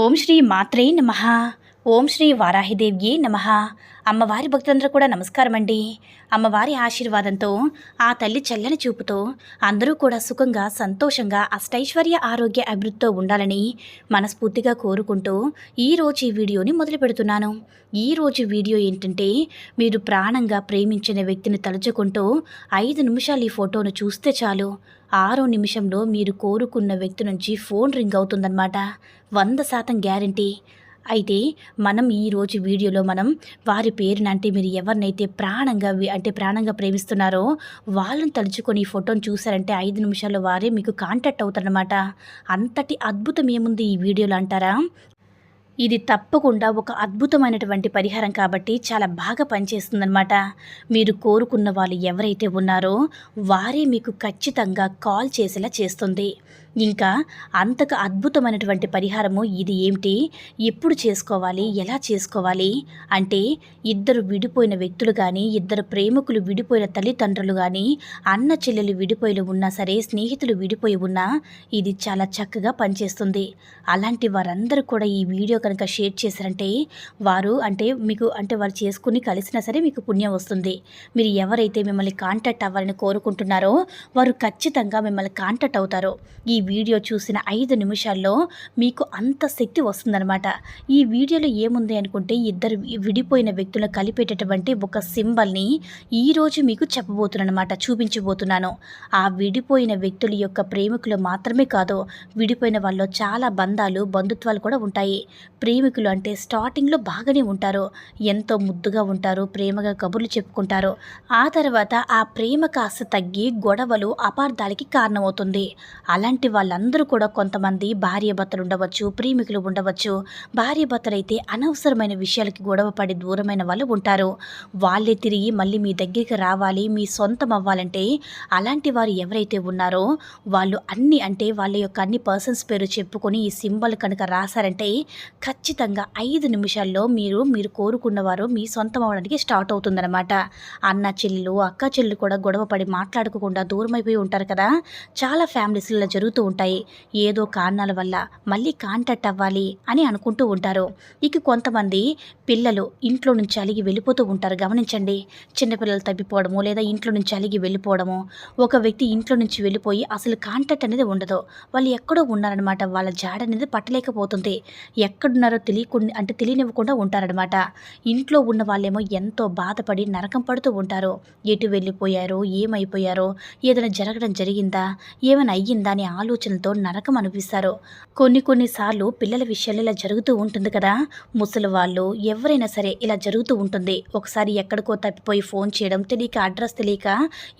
ఓం శ్రీ మాత్రే నమ. ఓం శ్రీ వారాహిదేవ్యే నమ. అమ్మవారి భక్తులందరూ కూడా నమస్కారం అండి అమ్మవారి ఆశీర్వాదంతో ఆ తల్లి చల్లని చూపుతో అందరూ కూడా సుఖంగా సంతోషంగా అష్టైశ్వర్య ఆరోగ్య అభివృద్ధితో ఉండాలని మనస్ఫూర్తిగా కోరుకుంటూ ఈరోజు ఈ వీడియోని మొదలు పెడుతున్నాను. ఈరోజు వీడియో ఏంటంటే మీరు ప్రాణంగా ప్రేమించిన వ్యక్తిని తలుచుకుంటూ ఐదు నిమిషాలు ఈ ఫోటోను చూస్తే చాలు. ఆరో నిమిషంలో మీరు కోరుకున్న వ్యక్తి నుంచి ఫోన్ రింగ్ అవుతుందన్నమాట. వంద శాతం గ్యారంటీ. అయితే మనం ఈరోజు వీడియోలో మనం వారి పేరున అంటే మీరు ఎవరినైతే ప్రాణంగా అంటే ప్రాణంగా ప్రేమిస్తున్నారో వాళ్ళని తలుచుకొని ఈ ఫోటోని చూసారంటే ఐదు నిమిషాల్లో వారే మీకు కాంటాక్ట్ అవుతారనమాట అంతటి అద్భుతం ఏముంది ఈ వీడియోలో అంటారా? ఇది తప్పకుండా ఒక అద్భుతమైనటువంటి పరిహారం కాబట్టి చాలా బాగా పనిచేస్తుందన్నమాట. మీరు కోరుకున్న వాళ్ళు ఎవరైతే ఉన్నారో వారే మీకు ఖచ్చితంగా కాల్ చేసేలా చేస్తుంది. ఇంకా అంతకు అద్భుతమైనటువంటి పరిహారము ఇది ఏమిటి? ఎప్పుడు చేసుకోవాలి? ఎలా చేసుకోవాలి? అంటే ఇద్దరు విడిపోయిన వ్యక్తులు కానీ ఇద్దరు ప్రేమికులు విడిపోయిన తల్లిదండ్రులు కానీ అన్న చెల్లెలు విడిపోయి ఉన్నా సరే స్నేహితులు విడిపోయి ఉన్నా ఇది చాలా చక్కగా పనిచేస్తుంది. అలాంటి వారందరూ కూడా ఈ వీడియో కనుక షేర్ చేశారంటే వారు అంటే మీకు అంటే వారు చేసుకుని కలిసినా సరే మీకు పుణ్యం వస్తుంది. మీరు ఎవరైతే మిమ్మల్ని కాంటాక్ట్ అవ్వాలని కోరుకుంటున్నారో వారు ఖచ్చితంగా మిమ్మల్ని కాంటాక్ట్ అవుతారు. ఈ వీడియో చూసిన ఐదు నిమిషాల్లో మీకు అంత శక్తి వస్తుందన్నమాట. ఈ వీడియోలో ఏముంది అనుకుంటే ఇద్దరు విడిపోయిన వ్యక్తులను కలిపేటటువంటి ఒక సింబల్ని ఈరోజు మీకు చెప్పబోతున్నానమాట చూపించబోతున్నాను. ఆ విడిపోయిన వ్యక్తుల యొక్క ప్రేమికులు మాత్రమే కాదు విడిపోయిన వాళ్ళు చాలా బంధాలు బంధుత్వాలు కూడా ఉంటాయి. ప్రేమికులు అంటే స్టార్టింగ్లో బాగానే ఉంటారు ఎంతో ముద్దుగా ఉంటారు ప్రేమగా కబుర్లు చెప్పుకుంటారు. ఆ తర్వాత ఆ ప్రేమ కాస్త తగ్గి గొడవలు అపార్థాలకి కారణమవుతుంది. అలాంటి వాళ్ళందరూ కూడా కొంతమంది భార్య భర్తలు ఉండవచ్చు ప్రేమికులు ఉండవచ్చు. భార్య భర్తలైతే అనవసరమైన విషయాలకి గొడవ పడి దూరమైన వాళ్ళు ఉంటారు. వాళ్ళే తిరిగి మళ్ళీ మీ దగ్గరికి రావాలి మీ సొంతం అవ్వాలంటే అలాంటి వారు ఎవరైతే ఉన్నారో వాళ్ళు అన్ని అంటే వాళ్ళ యొక్క అన్ని పర్సన్స్ పేరు చెప్పుకొని ఈ సింబల్ కనుక రాశారంటే ఖచ్చితంగా ఐదు నిమిషాల్లో మీరు మీరు కోరుకున్నవారు మీ సొంతం అవడానికి స్టార్ట్ అవుతుందన్నమాట. అన్న చెల్లెలు అక్క చెల్లెలు కూడా గొడవ పడి మాట్లాడుకోకుండా దూరమైపోయి ఉంటారు కదా. చాలా ఫ్యామిలీస్లో జరుగుతూ ఉంటాయి. ఏదో కారణాల వల్ల మళ్ళీ కాంటాక్ట్ అవ్వాలి అని అనుకుంటూ ఉంటారు. ఇక కొంతమంది పిల్లలు ఇంట్లో నుంచి అలిగి వెళ్ళిపోతూ ఉంటారు. గమనించండి. చిన్నపిల్లలు తప్పిపోవడము లేదా ఇంట్లో నుంచి అలిగి వెళ్ళిపోవడము ఒక వ్యక్తి ఇంట్లో నుంచి వెళ్ళిపోయి అసలు కాంటాక్ట్ అనేది ఉండదు. వాళ్ళు ఎక్కడో ఉన్నారనమాట వాళ్ళ జాడ అనేది పట్టలేకపోతుంది. ఎక్కడున్నారో తెలియకుండా అంటే తెలియనివ్వకుండా ఉంటారనమాట ఇంట్లో ఉన్న వాళ్ళేమో ఎంతో బాధపడి నరకం పడుతూ ఉంటారు. ఎటు వెళ్ళిపోయారో ఏమైపోయారో ఏదైనా జరగడం జరిగిందా ఏమైనా అయ్యిందా ఆలోచన ఆలోచనలతో నరకం అనిపిస్తారు కొన్ని కొన్నిసార్లు పిల్లల విషయాలు ఇలా జరుగుతూ ఉంటుంది కదా. ముసలి వాళ్ళు ఎవరైనా సరే ఇలా జరుగుతూ ఉంటుంది. ఒకసారి ఎక్కడికో తప్పిపోయి ఫోన్ చేయడం తెలియక అడ్రస్ తెలియక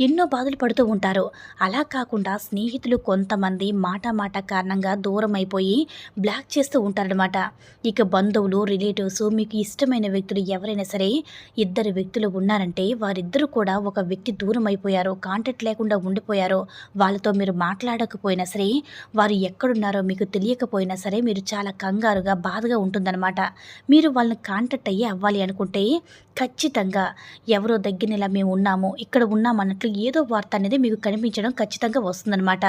ఎన్నో బాధలు పడుతూ ఉంటారు. అలా కాకుండా స్నేహితులు కొంతమంది మాట మాట కారణంగా దూరం అయిపోయి బ్లాక్ చేస్తూ ఉంటారనమాట ఇక బంధువులు రిలేటివ్స్ మీకు ఇష్టమైన వ్యక్తులు ఎవరైనా సరే ఇద్దరు వ్యక్తులు ఉన్నారంటే వారిద్దరు కూడా ఒక వ్యక్తి దూరం అయిపోయారో కాంటాక్ట్ లేకుండా ఉండిపోయారో వాళ్ళతో మీరు మాట్లాడకపోయినా సరే వారు ఎక్కడున్నారో మీకు తెలియకపోయినా సరే మీరు చాలా కంగారుగా బాధగా ఉంటుందన్నమాట. మీరు వాళ్ళని కాంటాక్ట్ అయ్యి అవ్వాలి అనుకుంటే ఖచ్చితంగా ఎవరో దగ్గర ఇలా మేము ఉన్నాము ఇక్కడ ఉన్నామన్నట్లు ఏదో వార్త అనేది మీకు కనిపించడం ఖచ్చితంగా వస్తుందన్నమాట.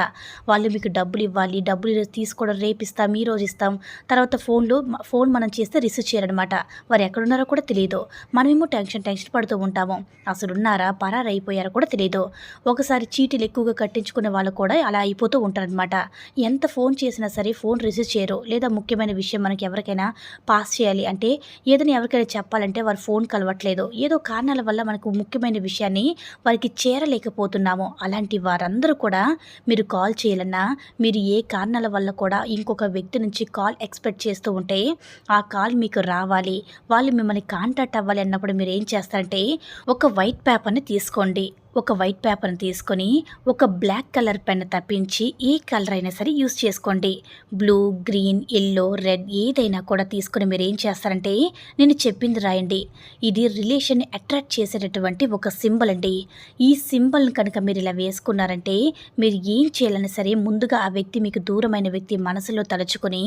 వాళ్ళు మీకు డబ్బులు ఇవ్వాలి డబ్బులు ఈరోజు తీసుకోవడం రేపిస్తాం ఈ రోజు ఇస్తాం తర్వాత ఫోన్లో ఫోన్ మనం చేస్తే రిసీవ్ చేయరనమాట వారు ఎక్కడున్నారో కూడా తెలియదు. మనమేమో టెన్షన్ టెన్షన్ పడుతూ ఉంటాము. అసలు ఉన్నారా పరారైపోయారో కూడా తెలియదు. ఒకసారి చీటీలు ఎక్కువగా కట్టించుకునే వాళ్ళు కూడా అలా అయిపోతూ ఉంటారనమాట ఎంత ఫోన్ చేసినా సరే ఫోన్ రిసీవ్ చేయరు. లేదా ముఖ్యమైన విషయం మనకి ఎవరికైనా పాస్ చేయాలి అంటే ఏదైనా ఎవరికైనా చెప్పాలంటే వారు ఫోన్ కలవట్లేదు. ఏదో కారణాల వల్ల మనకు ముఖ్యమైన విషయాన్ని వారికి చేరలేకపోతున్నాము. అలాంటి వారందరూ కూడా మీరు కాల్ చేయాలన్నా మీరు ఏ కారణాల వల్ల కూడా ఇంకొక వ్యక్తి నుంచి కాల్ ఎక్స్పెక్ట్ చేస్తూ ఉంటే ఆ కాల్ మీకు రావాలి. వాళ్ళు మిమ్మల్ని కాంటాక్ట్ అవ్వాలి అన్నప్పుడు మీరు ఏం చేస్తారంటే ఒక వైట్ పేపర్ని తీసుకోండి. ఒక వైట్ పేపర్ని తీసుకొని ఒక బ్లాక్ కలర్ పెన్ తప్పించి ఏ కలర్ అయినా సరే యూస్ చేసుకోండి. బ్లూ గ్రీన్ ఎల్లో రెడ్ ఏదైనా కూడా తీసుకొని మీరు ఏం చేస్తారంటే నేను చెప్పింది రాయండి. ఇది రిలేషన్ని అట్రాక్ట్ చేసేటటువంటి ఒక సింబల్ అండి. ఈ సింబల్ని కనుక మీరు ఇలా వేసుకున్నారంటే మీరు ఏం చేయాలన్నా సరే ముందుగా ఆ వ్యక్తి మీకు దూరమైన వ్యక్తి మనసులో తలుచుకొని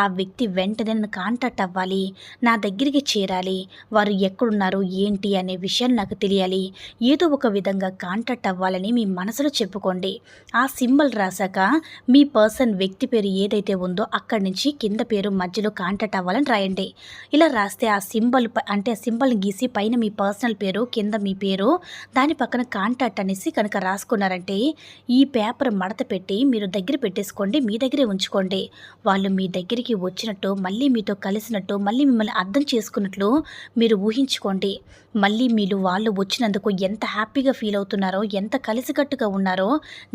ఆ వ్యక్తి వెంటనే నన్ను కాంటాక్ట్ అవ్వాలి నా దగ్గరికి చేరాలి వారు ఎక్కడున్నారు ఏంటి అనే విషయం నాకు తెలియాలి. ఏదో ఒక విధంగా కాంటాక్ట్ అవ్వాలని మీ మనసులో చెప్పుకోండి. ఆ సింబల్ రాశాక మీ పర్సన్ వ్యక్తి పేరు ఏదైతే ఉందో అక్కడి నుంచి కింద పేరు మధ్యలో కాంటాక్ట్ అవ్వాలని రాయండి. ఇలా రాస్తే ఆ సింబల్ అంటే ఆ సింబల్ని గీసి పైన మీ పర్సనల్ పేరు కింద మీ పేరు దాని పక్కన కాంటాక్ట్ అనేసి కనుక రాసుకున్నారంటే ఈ పేపర్ మడత పెట్టి మీరు దగ్గర పెట్టేసుకోండి మీ దగ్గరే ఉంచుకోండి. వాళ్ళు మీ దగ్గరికి వచ్చినట్టు మళ్ళీ మీతో కలిసినట్టు మళ్ళీ మిమ్మల్ని అర్థం చేసుకున్నట్లు మీరు ఊహించుకోండి. మళ్ళీ మీరు వాళ్ళు వచ్చినందుకు ఎంత హ్యాపీగా ఫీల్ అవుతున్నారో ఎంత కలిసికట్టుగా ఉన్నారో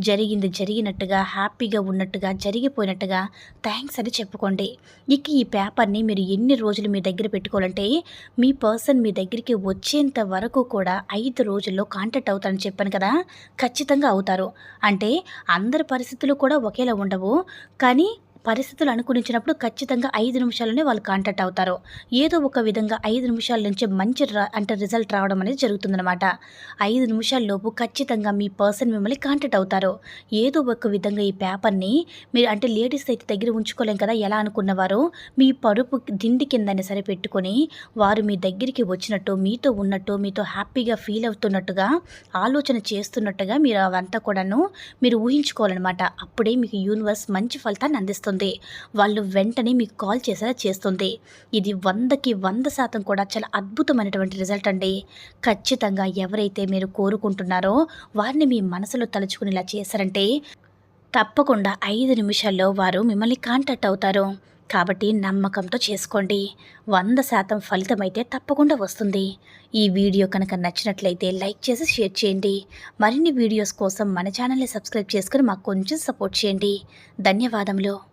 జరిగింది జరిగినట్టుగా హ్యాపీగా ఉన్నట్టుగా జరిగిపోయినట్టుగా థ్యాంక్స్ అని చెప్పుకోండి. ఇక ఈ పేపర్ని మీరు ఎన్ని రోజులు మీ దగ్గర పెట్టుకోవాలంటే మీ పర్సన్ మీ దగ్గరికి వచ్చేంత వరకు కూడా ఐదు రోజుల్లో కాంటాక్ట్ అవుతారని చెప్పాను కదా ఖచ్చితంగా అవుతారు. అంటే అందరి పరిస్థితులు కూడా ఒకేలా ఉండవు. కానీ పరిస్థితులు అనుకూలించినప్పుడు ఖచ్చితంగా ఐదు నిమిషాల్లోనే వాళ్ళు కాంటాక్ట్ అవుతారు. ఏదో ఒక విధంగా ఐదు నిమిషాల నుంచి మంచి అంటే రిజల్ట్ రావడం అనేది జరుగుతుందన్నమాట. ఐదు నిమిషాల్లోపు ఖచ్చితంగా మీ పర్సన్ మిమ్మల్ని కాంటాక్ట్ అవుతారు. ఏదో ఒక విధంగా ఈ పేపర్ని మీరు అంటే లేడీస్ అయితే దగ్గర ఉంచుకోలేం కదా ఎలా అనుకున్నవారు? మీ పరుపు దిండి కిందనే సరే పెట్టుకొని వారు మీ దగ్గరికి వచ్చినట్టు మీతో ఉన్నట్టు మీతో హ్యాపీగా ఫీల్ అవుతున్నట్టుగా ఆలోచన చేస్తున్నట్టుగా మీరు అవంతా కూడాను మీరు ఊహించుకోవాలన్నమాట. అప్పుడే మీకు యూనివర్స్ మంచి ఫలితాన్ని అందిస్తుంది. వాళ్ళు వెంటనే మీకు కాల్ చేసేలా చేస్తుంది. ఇది వందకి వంద శాతం కూడా చాలా అద్భుతమైనటువంటి రిజల్ట్ అండి. ఖచ్చితంగా ఎవరైతే మీరు కోరుకుంటున్నారో వారిని మీ మనసులో తలుచుకునేలా చేశారంటే తప్పకుండా ఐదు నిమిషాల్లో వారు మిమ్మల్ని కాంటాక్ట్ అవుతారు. కాబట్టి నమ్మకంతో చేసుకోండి. వంద శాతం ఫలితం అయితే తప్పకుండా వస్తుంది. ఈ వీడియో కనుక నచ్చినట్లయితే లైక్ చేసి షేర్ చేయండి. మరిన్ని వీడియోస్ కోసం మన ఛానల్ని సబ్స్క్రైబ్ చేసుకుని మాకు కొంచెం సపోర్ట్ చేయండి. ధన్యవాదములు.